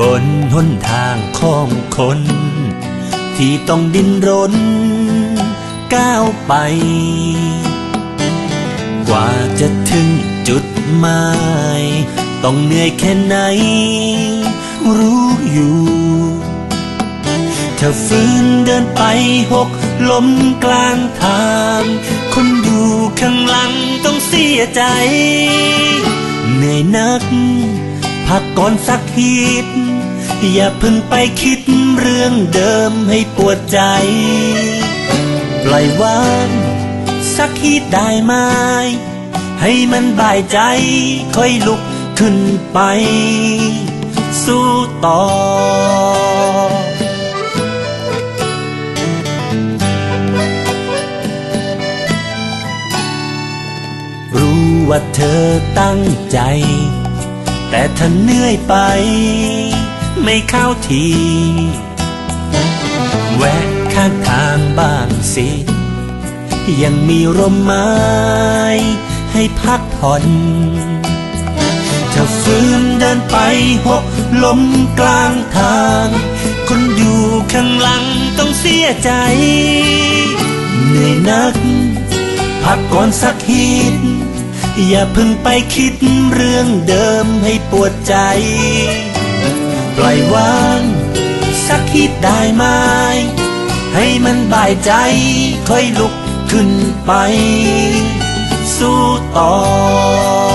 บนหนทางของคน ที่ต้องดิ้นรน ก้าวไป กว่าจะถึงจุดหมาย ต้องเหนื่อยแค่ไหน รู้อยู่ ถ้าฝืนเดินไปหกล้มกลางทาง คนอยู่ข้างหลังต้องเสียใจ เหนื่อยนัก พักก่อนสักทีอย่าพิ่งไปคิดเรื่องเดิมให้ปวดใจ ปล่อยวางสักทีได้ไหมให้มันบายใจค่อยลุกขึ้นไป สู้ต่อรู้ว่าเธอตั้งใจ แต่ถ้าเหนื่อยไป ไม่เข้าทีแวะข้างทางบ้างสิ ยังมีร่มไม้ให้พักผ่อนถ้าฝืนเดินไปหกล้มกลางทาง คนอยู่ข้างหลังต้องเสียใจ เหนื่อยนัก พักก่อนสักฮิต อย่าเพิ่งไปคิดเรื่องเดิมให้ปวดใจ ปล่อยวางสักคิดได้ไหมให้มันบายใจค่อยลุกขึ้นไป สู้ต่อ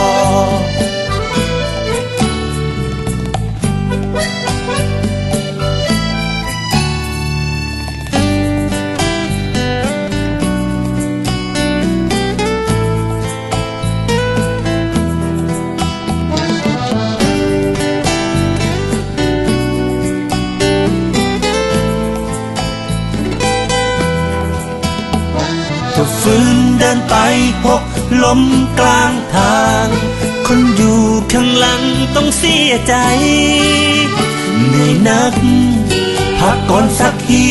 ไปหกล้มกลางทาง คนอยู่ข้างหลังต้องเสียใจเหนื่อยนัก พักก่อนสักที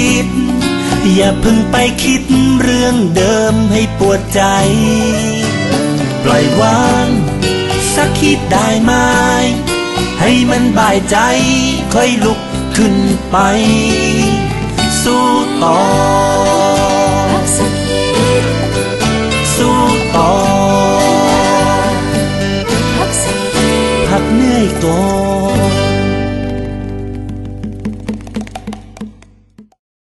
อย่าพิ่งไปคิดเรื่องเดิมให้ปวดใจ ปล่อยวางสักคิดได้ไหมให้มันบายใจค่อยลุกขึ้นไป สู้ต่อ 多。